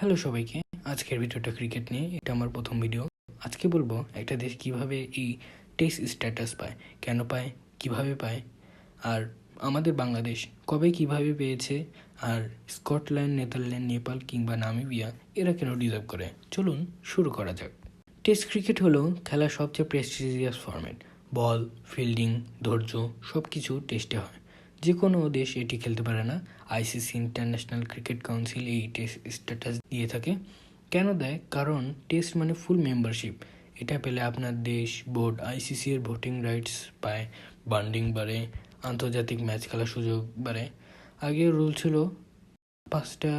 Hello সবাইকে, আজকের ভিডিওটা ক্রিকেট নিয়ে, এটা আমার প্রথম ভিডিও আজকে বলব একটা দেশ কীভাবে এই টেস্ট স্ট্যাটাস পায়, কেন পায়, কীভাবে পায়, আর আমাদের বাংলাদেশ কবে কীভাবে পেয়েছে, আর স্কটল্যান্ড, নেদারল্যান্ড, নেপাল কিংবা নামিবিয়া, এরা কেন ডিজার্ভ করে? চলুন শুরু করা যাক। টেস্ট ক্রিকেট হলো খেলার সবচেয়ে প্রেস্টিজিয়াস ফরম্যাট বল ফিল্ডিং ধৈর্য সব কিছু টেস্টে হয়। যে কোনো দেশ এটি খেলতে পারে না। আইসিসি ইন্টারন্যাশনাল ক্রিকেট কাউন্সিল এই টেস্ট স্ট্যাটাস দিয়ে থাকে। কেন দেয়? কারণ টেস্ট মানে ফুল মেম্বারশিপ এটা পেলে আপনার দেশ বোর্ড আইসিসি এর ভোটিং রাইটস পায় বান্ডিং বাড়ে, আন্তর্জাতিক ম্যাচ খেলার সুযোগ বাড়ে। আগে রুল ছিল পাঁচটা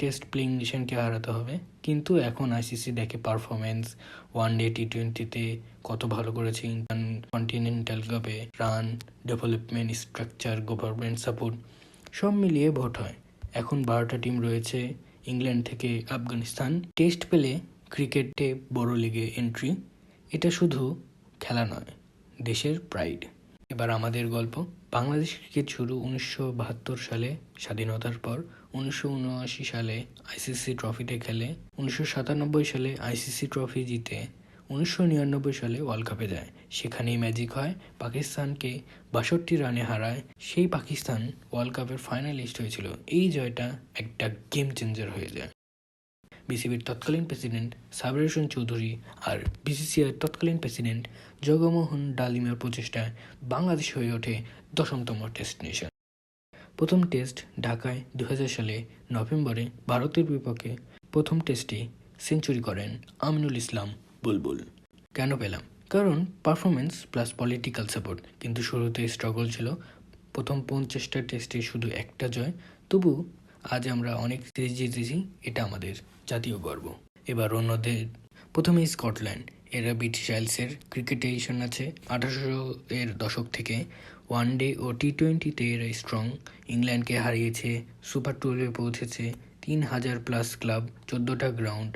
টেস্ট প্লেইং নেশনকে হারাতে হবে। কিন্তু এখন আইসিসি দেখে পারফরমেন্স ওয়ান ডে টি টোয়েন্টিতে কত ভালো করেছে কন্টিনেন্টাল কাপে run development structure government support সব মিলিয়ে ভোট হয়। এখন বারোটা টিম রয়েছে ইংল্যান্ড থেকে আফগানিস্তান টেস্ট পেলে ক্রিকেটে বড় লিগে এন্ট্রি এটা শুধু খেলা নয়, দেশের প্রাইড এবার আমাদের গল্প। বাংলাদেশ ক্রিকেট শুরু উনিশশো বাহাত্তর সালে স্বাধীনতার পর। উনিশশো উনআশি সালে আইসিসি ট্রফিতে খেলে, উনিশশো সাতানব্বই সালে আইসিসি ট্রফি জিতে উনিশশো নিরানব্বই সালে ওয়ার্ল্ড কাপে যায়। সেখানেই ম্যাজিক হয়, পাকিস্তানকে বাষট্টি রানে হারায়। সেই পাকিস্তান ওয়ার্ল্ড কাপের ফাইনালিস্ট হয়েছিল। এই জয়টা একটা গেম চেঞ্জার হয়ে যায়। বিসিবির তৎকালীন প্রেসিডেন্ট সাবির হোসেন চৌধুরী আর বিসিসিআর তৎকালীন প্রেসিডেন্ট জগমোহন ডালিমের প্রচেষ্টায় বাংলাদেশ হয়ে ওঠে দশমতম টেস্ট নেশন। প্রথম টেস্ট ঢাকায় দু হাজার সালে নভেম্বরে ভারতের বিপক্ষে প্রথম টেস্টে সেঞ্চুরি করেন আমিনুল ইসলাম বুলবুল। কেন পেলাম? কারণ পারফরমেন্স প্লাস পলিটিক্যাল সাপোর্ট। কিন্তু শুরুতে স্ট্রাগল ছিল। প্রথম পঞ্চাশটা টেস্টে শুধু একটা জয়। তবু আজ আমরা অনেক সিরিজ জিতেছি, এটা আমাদের জাতীয় গর্ব। এবার অন্যদের প্রথমে স্কটল্যান্ড। এরা ব্রিটিশ আইলসের ক্রিকেটেশন আছে। আঠারোশো এর দশক থেকে ওয়ান ডে ও টি টোয়েন্টিতে এরা স্ট্রং ইংল্যান্ডকে হারিয়েছে সুপার টুরে পৌঁছেছে, তিন হাজার প্লাস ক্লাব চোদ্দোটা গ্রাউন্ড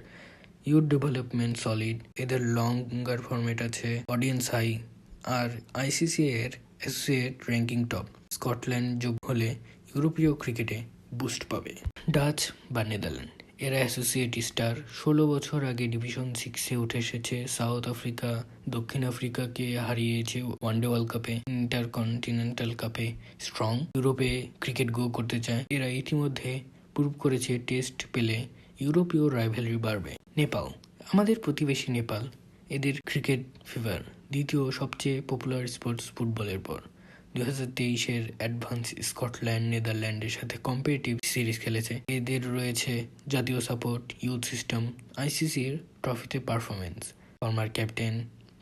ইউথ ডেভেলপমেন্ট সলিড এদের লঙ্গার ফরম্যাট আছে অডিয়েন্স হাই আর আইসিসি এর অ্যাসোসিয়েট র্যাঙ্কিং টপ স্কটল্যান্ড যোগ হলে ইউরোপীয় ক্রিকেটে বুস্ট পাবে। ডাচ বা নেদারল্যান্ড এরা অ্যাসোসিয়েট স্টার ষোলো বছর আগে ডিভিশন সিক্সে উঠে এসেছে। সাউথ আফ্রিকা দক্ষিণ আফ্রিকাকে হারিয়েছে ওয়ানডে ওয়ার্ল্ড কাপে ইন্টার কন্টিনেন্টাল কাপে স্ট্রং ইউরোপে ক্রিকেট গো করতে চায়। এরা ইতিমধ্যে প্রুভ করেছে টেস্ট পেলে ইউরোপীয় রাইভেলরি বাড়বে। নেপাল, আমাদের প্রতিবেশী নেপাল, এদের ক্রিকেট ফিভার দ্বিতীয় সবচেয়ে পপুলার স্পোর্টস ফুটবলের পর। দু হাজার তেইশের অ্যাডভান্স স্কটল্যান্ড, নেদারল্যান্ডের সাথে কম্পিটিটিভ সিরিজ খেলেছে। এদের রয়েছে জাতীয় সাপোর্ট ইউথ সিস্টেম আইসিসির ট্রফিতে পারফরমেন্স ফর্মার ক্যাপ্টেন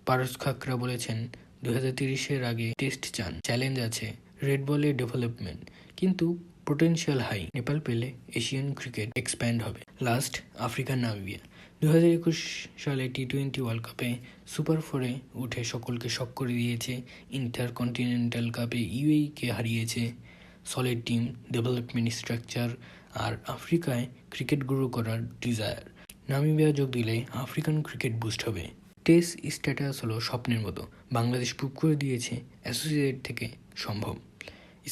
পারস খাকরা বলেছেন দু হাজার তিরিশের আগে টেস্ট চান। চ্যালেঞ্জ আছে রেড বলের ডেভেলপমেন্ট কিন্তু পোটেনশিয়াল হাই নেপাল পেলে এশিয়ান ক্রিকেট এক্সপ্যান্ড হবে। লাস্ট আফ্রিকান নামিবিয়া দু হাজার একুশ সালে টি টোয়েন্টি ওয়ার্ল্ড কাপে সুপার ফোরে উঠে সকলকে শক করে দিয়েছে ইন্টার কন্টিনেন্টাল কাপে ইউএইকে হারিয়েছে। সলিড টিম ডেভেলপমেন্ট স্ট্রাকচার আর আফ্রিকায় ক্রিকেট গ্রো করার ডিজায়ার নামিবিয়া যোগ দিলে আফ্রিকান ক্রিকেট বুস্ট হবে। টেস্ট স্ট্যাটাস হলো স্বপ্নের মতো। বাংলাদেশ প্রুভ করে দিয়েছে অ্যাসোসিয়েট থেকে সম্ভব।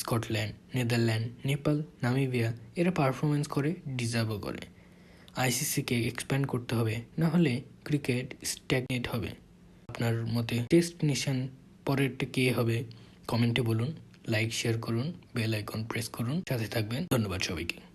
স্কটল্যান্ড, নেদারল্যান্ড, নেপাল, নামিবিয়া এরা পারফরমেন্স করে ডিজার্ভও করে। আইসিসিকে এক্সপ্যান্ড করতে হবে না হলে ক্রিকেট স্ট্যাগনেট হবে। আপনার মতে টেস্ট নেশন পরেরটা কে হবে? কমেন্টে বলুন লাইক শেয়ার করুন বেল আইকন প্রেস করুন, সাথে থাকবেন। ধন্যবাদ সবাইকে।